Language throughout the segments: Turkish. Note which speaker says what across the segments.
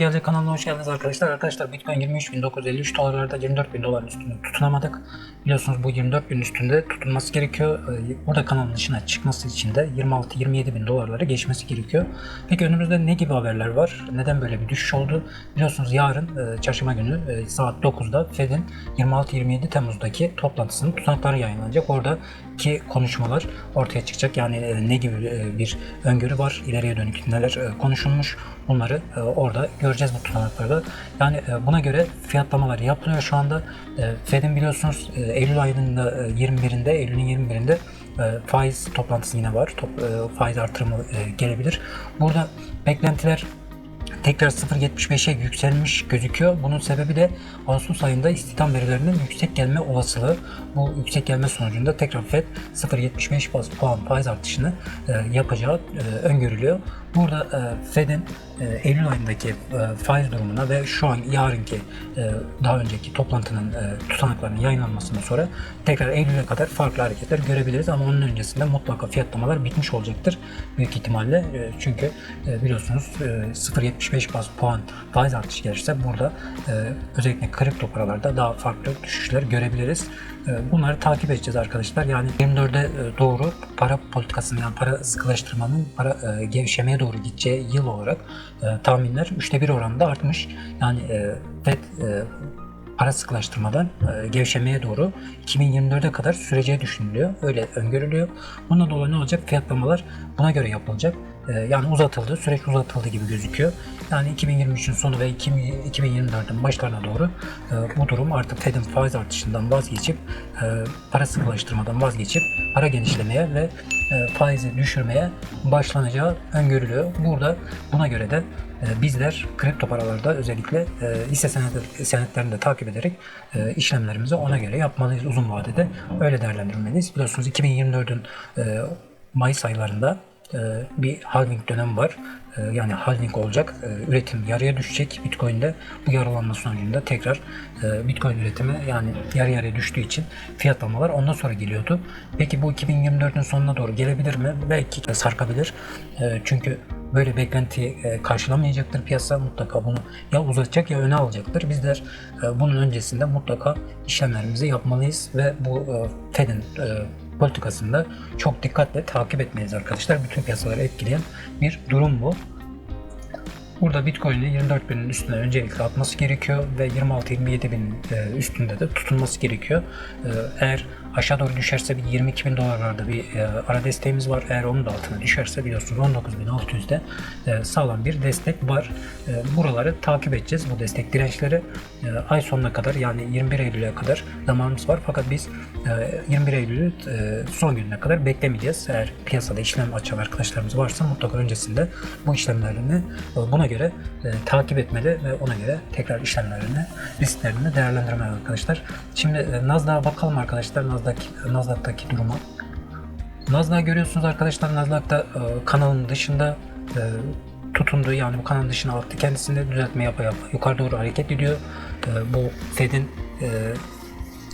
Speaker 1: Gelecek kanalına hoş geldiniz arkadaşlar. Arkadaşlar Bitcoin 23.953 dolarlarda 24.000 doların üstünde tutunamadık. Biliyorsunuz bu 24.000 üstünde tutunması gerekiyor. Ee, Burada kanalın dışına çıkması için de 26-27 bin dolarları geçmesi gerekiyor. Peki önümüzde ne gibi haberler var? Neden böyle bir düşüş oldu? Biliyorsunuz yarın e, çarşamba günü e, saat 9'da Fed'in 26-27 Temmuz'daki toplantısının tutanakları yayınlanacak. Oradaki konuşmalar ortaya çıkacak. Yani e, ne gibi bir öngörü var? İleriye dönük neler konuşulmuş? Bunları orada göreceğiz bu tutanaklarda. Yani e, buna göre fiyatlamalar yapılıyor şu anda. E, Fed'in biliyorsunuz e, Eylül ayının da e, 21'inde, Eylül'ün 21'inde e, faiz toplantısı yine var. Top, faiz artırımı gelebilir. Burada beklentiler tekrar 0.75'e yükselmiş gözüküyor. Bunun sebebi de Ağustos ayında istihdam verilerinin yüksek gelme olasılığı. Bu yüksek gelme sonucunda tekrar Fed 0.75 baz puan faiz artışını e, yapacağı e, öngörülüyor. Burada e, Fed'in e, Eylül ayındaki e, faiz durumuna ve şu an yarınki e, daha önceki toplantının e, tutanaklarının yayınlanmasından sonra tekrar Eylül'e kadar farklı hareketler görebiliriz ama onun öncesinde mutlaka fiyatlamalar bitmiş olacaktır büyük ihtimalle. E, çünkü e, biliyorsunuz e, 0.75 baz puan faiz artışı gelirse burada e, özellikle kripto paralarda daha farklı düşüşler görebiliriz. E, bunları takip edeceğiz arkadaşlar. Yani 24'e e, doğru para politikasının yani para sıkılaştırmanın para e, gevşemeye doğru gideceği yıl olarak e, tahminler 3'te 1 oranında artmış. Yani e, FED e, para sıkılaştırmadan e, gevşemeye doğru 2024'e kadar süreceği düşünülüyor. Öyle öngörülüyor. Bununla dolayı ne olacak? Fiyatlamalar buna göre yapılacak. E, yani uzatıldı, süreç uzatıldı gibi gözüküyor. Yani 2023'ün sonu ve 2024'ün başlarına doğru e, bu durum artık Fed'in faiz artışından vazgeçip para sıkılaştırmadan vazgeçip para genişlemeye ve faizi düşürmeye başlanacağı öngörülüyor. Burada buna göre de bizler kripto paralarda özellikle e, hisse senet, senetlerini de takip ederek e, işlemlerimizi ona göre yapmalıyız uzun vadede. Öyle değerlendirmeliyiz. Biliyorsunuz 2024'ün e, Mayıs aylarında e, bir halving dönemi var. E, Yani halving olacak. E, Üretim yarıya düşecek Bitcoin'de. Bu yarılanma sonucunda tekrar e, Bitcoin üretimi yani yarı yarıya düştüğü için fiyatlamalar ondan sonra geliyordu. Peki bu 2024'ün sonuna doğru gelebilir mi? Belki sarkabilir. E, Çünkü böyle beklentiyi e, karşılamayacaktır piyasa. Mutlaka bunu ya uzatacak ya öne alacaktır. Bizler e, bunun öncesinde mutlaka işlemlerimizi yapmalıyız ve bu e, Fed'in politikasında çok dikkatle takip etmeliyiz arkadaşlar. Bütün piyasaları etkileyen bir durum bu. Burada Bitcoin'i 24 binin üstüne öncelikle atması gerekiyor ve 26-27 bin e, üstünde de tutulması gerekiyor. E, Eğer aşağı doğru düşerse bir 22 bin dolarlarda bir e, ara desteğimiz var. Eğer onun da altına düşerse biliyorsunuz 19.600'de e, sağlam bir destek var. Buraları takip edeceğiz bu destek dirençleri. Ay sonuna kadar yani 21 Eylül'e kadar zamanımız var. Fakat biz e, 21 Eylül'ü son gününe kadar beklemeyeceğiz. Eğer piyasada işlem açan arkadaşlarımız varsa mutlaka öncesinde bu işlemlerini buna göre e, takip etmeli ve ona göre tekrar işlemlerini, risklerini değerlendirmeli arkadaşlar. Şimdi e, Nasdaq'a bakalım arkadaşlar. Nasdaq, Nasdaq'taki duruma. Nasdaq görüyorsunuz arkadaşlar. Nasdaq'ta e, kanalın dışında e, tutundu. Yani bu kanalın dışına attı. Kendisinde düzeltme yapa yapa yukarı doğru hareket ediyor. E, bu Fed'in e,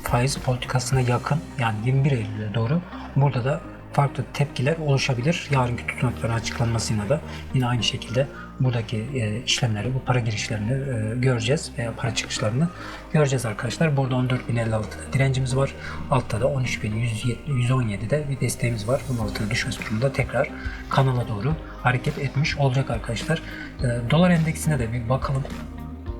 Speaker 1: faiz politikasına yakın yani 21 Eylül'e doğru burada da farklı tepkiler oluşabilir. Yarınki tutanakların açıklanmasıyla da yine aynı şekilde buradaki e, işlemleri, bu para girişlerini e, göreceğiz veya para çıkışlarını göreceğiz arkadaşlar. Burada 14.056'da direncimiz var. Altta da 13.117'de bir desteğimiz var. Bunun altına düşmesi durumunda tekrar kanala doğru hareket etmiş olacak arkadaşlar. E, dolar endeksine de bir bakalım.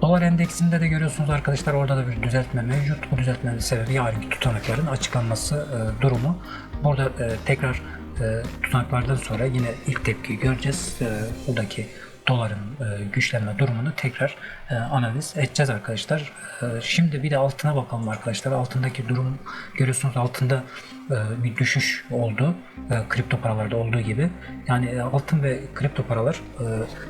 Speaker 1: Dolar endeksinde de görüyorsunuz arkadaşlar orada da bir düzeltme mevcut. Bu düzeltmenin sebebi yarınki tutanakların açıklanması e, durumu. Burada e, tekrar e, tutanaklardan sonra yine ilk tepkiyi göreceğiz. E, buradaki doların e, güçlenme durumunu tekrar e, analiz edeceğiz arkadaşlar. E, şimdi bir de altına bakalım arkadaşlar. Altındaki durum görüyorsunuz altında bir düşüş oldu. Kripto paralarda olduğu gibi. Yani altın ve kripto paralar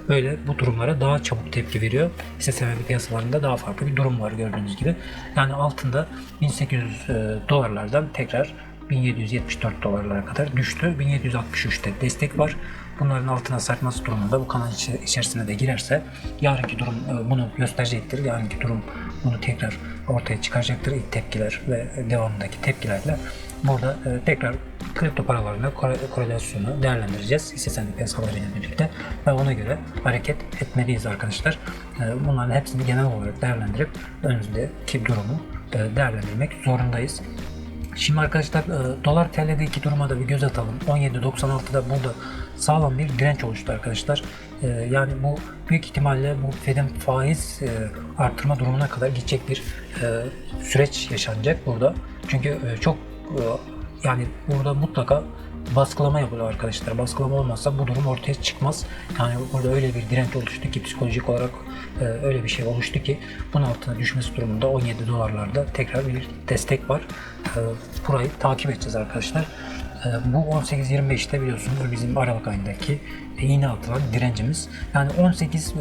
Speaker 1: böyle bu durumlara daha çabuk tepki veriyor. Hisse senedi piyasalarında daha farklı bir durum var gördüğünüz gibi. Yani altında 1800 e, dolarlardan tekrar 1774 dolarlara kadar düştü. 1763'te destek var. Bunların altına sarkması durumunda bu kanal içi- içerisine de girerse yarınki durum e, bunu gösterecektir. Yarınki durum bunu tekrar ortaya çıkaracaktır. İlk tepkiler ve devamındaki tepkilerle burada e, tekrar kripto paralarla kore- korelasyonu değerlendireceğiz. Hisse senedi piyasalarıyla birlikte ve ona göre hareket etmeliyiz arkadaşlar. E, bunların hepsini genel olarak değerlendirip önümüzdeki durumu değerlendirmek zorundayız. Şimdi arkadaşlar e, dolar TL'deki duruma da bir göz atalım. 17.96'da burada sağlam bir direnç oluştu arkadaşlar. E, yani bu büyük ihtimalle bu Fed'in faiz e, artırma durumuna kadar gidecek bir süreç yaşanacak burada. Çünkü çok yani burada mutlaka baskılama yapılıyor arkadaşlar. Baskılama olmazsa bu durum ortaya çıkmaz. Yani burada öyle bir direnç oluştu ki psikolojik olarak e, öyle bir şey oluştu ki bunun altına düşmesi durumunda 17 dolarlarda tekrar bir destek var. E, burayı takip edeceğiz arkadaşlar. E, bu 18.25'te biliyorsunuz bizim Aralık ayındaki iğne atılan direncimiz. Yani 18 e,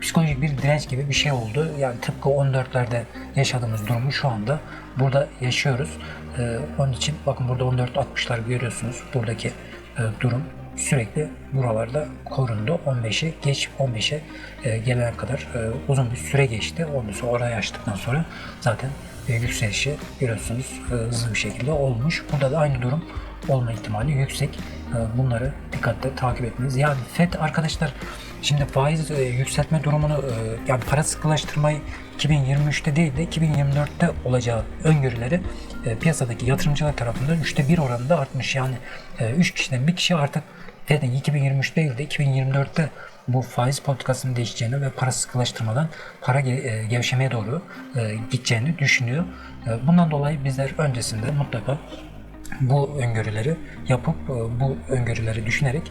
Speaker 1: psikolojik bir direnç gibi bir şey oldu. Yani tıpkı 14'lerde yaşadığımız durumu şu anda burada yaşıyoruz. E, onun için bakın burada 14.60'lar görüyorsunuz. Buradaki e, durum sürekli buralarda korundu. 15'e geç 15'e e, gelene kadar uzun bir süre geçti. Ondan sonra orayı açtıktan sonra zaten yükselişi biliyorsunuz e, hızlı bir şekilde olmuş. Burada da aynı durum olma ihtimali yüksek. E, bunları dikkatle takip etmeniz. Yani FED arkadaşlar şimdi faiz e, yükseltme durumunu yani para sıkılaştırmayı 2023'te değil de 2024'te olacağı öngörüleri piyasadaki yatırımcılar tarafından üçte bir oranında artmış. Yani 3 kişiden bir kişi artık Fed'in 2023 değil de 2024'te bu faiz politikasının değişeceğini ve para sıkılaştırmadan para e, gevşemeye doğru e, gideceğini düşünüyor. E, Bundan dolayı bizler öncesinde mutlaka bu öngörüleri yapıp bu öngörüleri düşünerek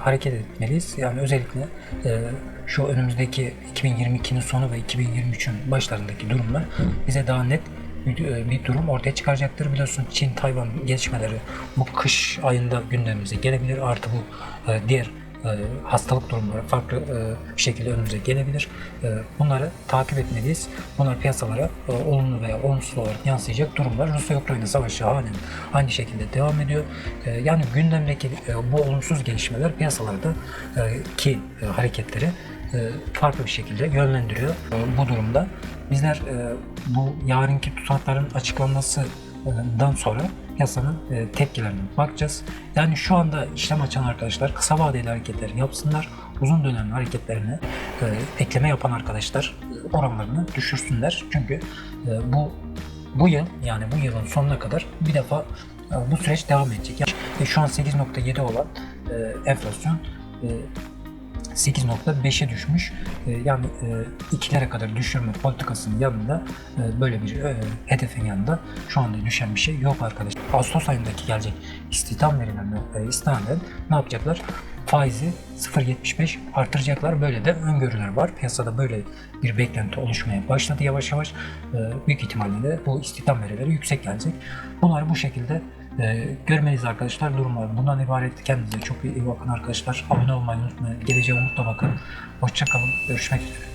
Speaker 1: hareket etmeliyiz. Yani özellikle şu önümüzdeki 2022'nin sonu ve 2023'ün başlarındaki durumlar bize daha net bir, durum ortaya çıkaracaktır. Biliyorsun Çin-Tayvan gelişmeleri bu kış ayında gündemimize gelebilir. Artı bu diğer hastalık durumları farklı e, bir şekilde önümüze gelebilir. E, bunları takip etmeliyiz. Bunlar piyasalara e, olumlu veya olumsuz olarak yansıyacak durumlar. Rusya-Ukrayna savaşı halen aynı şekilde devam ediyor. E, yani gündemdeki e, bu olumsuz gelişmeler piyasalarda e, ki e, hareketleri e, farklı bir şekilde yönlendiriyor. E, Bu durumda bizler e, bu yarınki tutanakların açıklanmasından sonra yasanın e, tepkilerine bakacağız. Yani şu anda işlem açan arkadaşlar kısa vadeli hareketler yapsınlar. Uzun dönemli hareketlerine e, ekleme yapan arkadaşlar e, oranlarını düşürsünler. Çünkü bu bu yıl yani bu yılın sonuna kadar bir defa bu süreç devam edecek. Yani, şu an 8.7 olan enflasyon 8.5'e düşmüş. E, Yani e, ikilere kadar düşürme politikasının yanında e, böyle bir e, hedefin yanında şu anda düşen bir şey yok arkadaşlar. Ağustos ayındaki gelecek istihdam verilerine istinaden ne yapacaklar? Faizi 0.75 artıracaklar. Böyle de öngörüler var. Piyasada böyle bir beklenti oluşmaya başladı yavaş yavaş. Büyük ihtimalle de bu istihdam verileri yüksek gelecek. Bunları bu şekilde e, görmeliyiz arkadaşlar durumlar. Bundan ibaret. Kendinize çok iyi bakın arkadaşlar. Abone olmayı unutmayın. Geleceğe umutla bakın. Hoşçakalın. Görüşmek üzere.